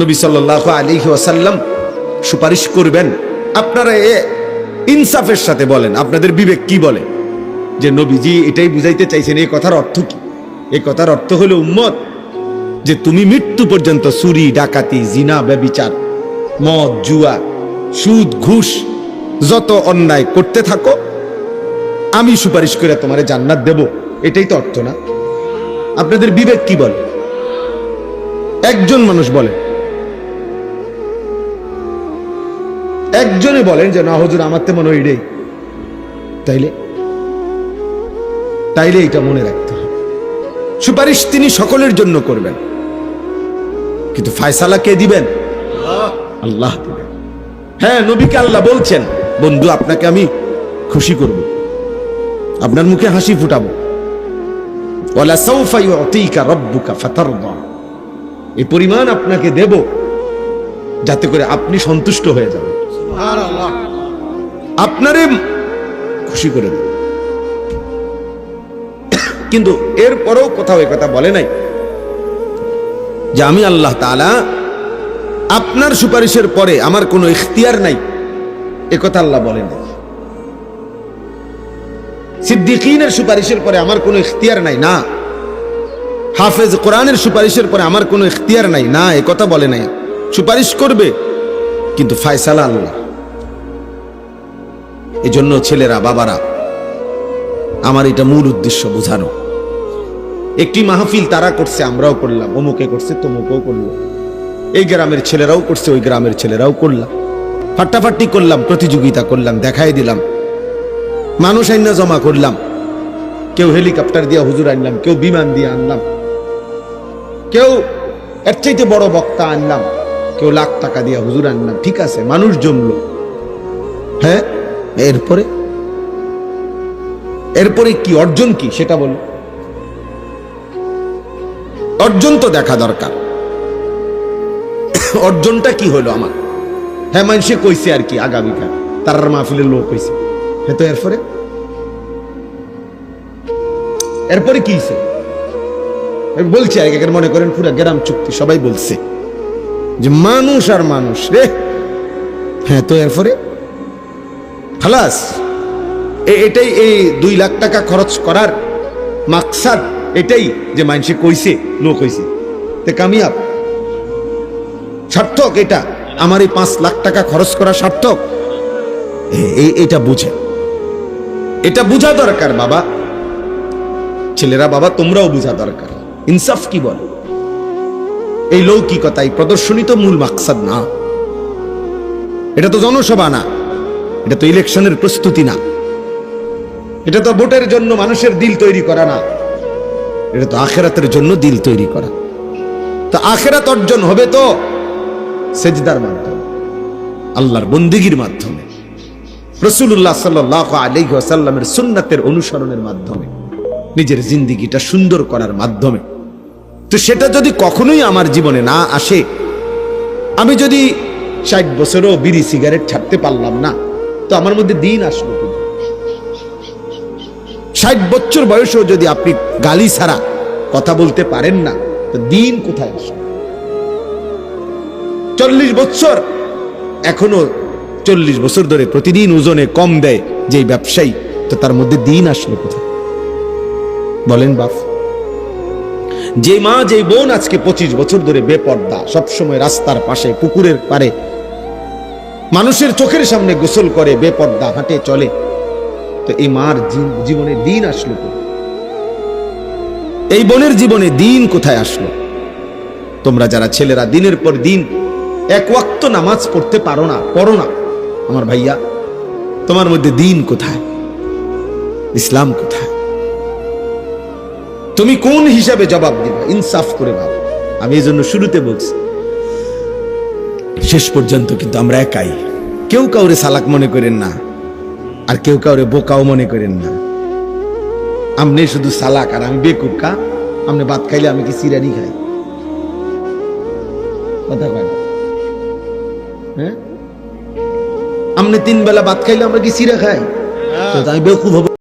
নবী সাল্লাহ আলী ওয়াসাল্লাম সুপারিশ করবেন। আপনারা এ ইনসাফের সাথে বলেন, আপনাদের বিবেক কি বলে? যে নবীজি এটাই বুঝাইতে চাইছেন এই কথার অর্থ কি? এই কথার অর্থ হলো, উম্মত, যে তুমি মৃত্যু পর্যন্ত চুরি, ডাকাতি, জিনা, ব্যবিচার, মদ, জুয়া, সুদ, ঘুষ, যত অন্যায় করতে থাকো, আমি সুপারিশ করে তোমারে জান্নাত দেব। এটাই তো অর্থ না। আপনাদের বিবেক কি বলে? একজন মানুষ বলে একজনে বলেন যে, না, হুজুর, আমার তো মনে হয় তাইলে? তাইলে এটা মনে রাখতে হবে। সুপারিশ তিনি সকলের জন্য করবেন। কিন্তু ফায়সালা কে দিবেন? আল্লাহ দিবেন। হ্যাঁ নবীকে আল্লাহ বলছেন, বন্ধু, আপনাকে আমি খুশি করব। আপনার মুখে হাসি ফুটাবো। এই পরিমাণ আপনাকে দেব যাতে করে আপনি সন্তুষ্ট হয়ে যাবেন। আপনারে খুশি করে কিন্তু এরপরেও কোথাও কথা বলে নাই যে আমি আল্লাহ তাআলা আপনার সুপারিশের পরে আমার কোনো ইখতিয়ার নাই। একথা আল্লাহ বলেন নাই। সিদ্দিকিনের সুপারিশের পরে আমার কোনো ইখতিয়ার নাই, না। হাফেজ কোরআনের সুপারিশের পরে আমার কোনো ইখতিয়ার নাই, না। এ কথা বলে নাই। সুপারিশ করবে, কিন্তু ফায়সালা আল্লাহ। এই জন্য ছেলেরা, বাবারা, আমার এটা মূল উদ্দেশ্য বোঝানো। একটি মাহফিল তারা করছে, আমরাও করলাম, অমুকে করছে, তমুকেও করল। এই গ্রামের ছেলেরাও করছে, ওই গ্রামের ছেলেরাও করলাম ফাট্টাফাট্টি করলাম, প্রতিযোগিতা করলাম, দেখাই দিলাম। মানুষ আইনা জমা করলাম। কেউ হেলিকপ্টার দিয়ে হুজুর আনলাম, কেউ বিমান দিয়ে আনলাম। কেউ এর চাইতে বড় বক্তা আনলাম, কেউ লাখ টাকা দিয়ে হুজুর আনলাম। ঠিক আছে, মানুষ জমলো। হ্যাঁ? এরপরে? এরপরে কি অর্জন কি? সেটা বল। অর্জন তো দেখা দরকার। অর্জনটা কি হলো আমার? হ্যাঁ মানুষে কইছে আর কি আগামীকাল। তার মাহফিলের লোক কইছে হ্যাঁ তো এরপরে? এরপরে কি বলছি একের মনে করেন পুরা গ্রাম চুক্তি, সবাই বলছে যে মানুষ আর মানুষ রে। হ্যাঁ তো এরপরে? খালাস এটাই এই দুই লাখ টাকা খরচ করার মাকসাদ, এটাই যে মানুষে কইছে লোক কইছে। তে কামিয়াব। সার্থক এটা, আমার এই পাঁচ লাখ টাকা খরচ করা সার্থক। এটা বুঝে। এটা বুঝা দরকার, বাবা। ছেলেরা, বাবা, তোমরাও বুঝা দরকার। ইনসাফ কি বল? এই লৌকিকতা এই প্রদর্শনী তো মূল মাকসাদ না। এটা তো জনসভা না। এটা তো ইলেকশনের প্রস্তুতি না। এটা তো ভোটের জন্য মানুষের দিল তৈরি করা না। এটা তো আখেরাতের জন্য দিল তৈরি করা। তো আখেরাত অর্জন হবে তো সেজদার মাধ্যমে, আল্লাহর বন্দিগির মাধ্যমে রসুল্লাহ সাল্লাহ আলাইসাল্লামের সুন্নাতের অনুসরণের মাধ্যমে, নিজের জিন্দিগিটা সুন্দর করার মাধ্যমে। তো সেটা যদি কখনোই আমার জীবনে না আসে, আমি যদি ষাট বছরও বিড়ি সিগারেট ছাড়তে পারলাম না তো আমার মধ্যে দিন আসলো ষাট বছর বয়সেও যদি আপনি গালি ছাড়া কথা বলতে পারেন না, তো দিন কোথায় আসবে চল্লিশ বছর, এখনও চল্লিশ বছর ধরে প্রতিদিন ওজনে কম দেয় যে ব্যবসায়ী, তো তার মধ্যে দিন আসলো কোথায়? বলেন বাপ। যে মা, যে বোন আজকে পঁচিশ বছর ধরে বেপর্দা, সবসময় রাস্তার পাশে, পুকুরের পারে মানুষের চোখের সামনে গোসল করে, বেপর্দা, হাঁটে, চলে। তো এই মার জীবনে দিন আসলো এই বোনের জীবনে দিন কোথায় আসলো? তোমরা যারা ছেলেরা, দিনের পর দিন এক ওয়াক্ত নামাজ পড়তে পারো না, পড়ো না। আমার ভাইয়া, তোমার মধ্যে দিন কোথায়? ইসলাম কোথায়? তুমি কোন হিসাবে জবাব দিবা? ইনসাফ করে ভাব। আমি এই জন্য শুরুতে বলছি শেষ পর্যন্ত কিন্তু আমরা একাই। কেউ কাউরে সালাক মনে করেন না আর কেউ কাউরে বোকাও মনে করেন না। আমনে শুধু সালাক আর আমি বেকুকা আমনে ভাত খাইলে আমি কি সিরানি খাই? কথা কয় হ্যাঁ? আমনে তিন বেলা ভাত খাইলে আমরা কি সিরা খাই? তো আমি বেকুব হব।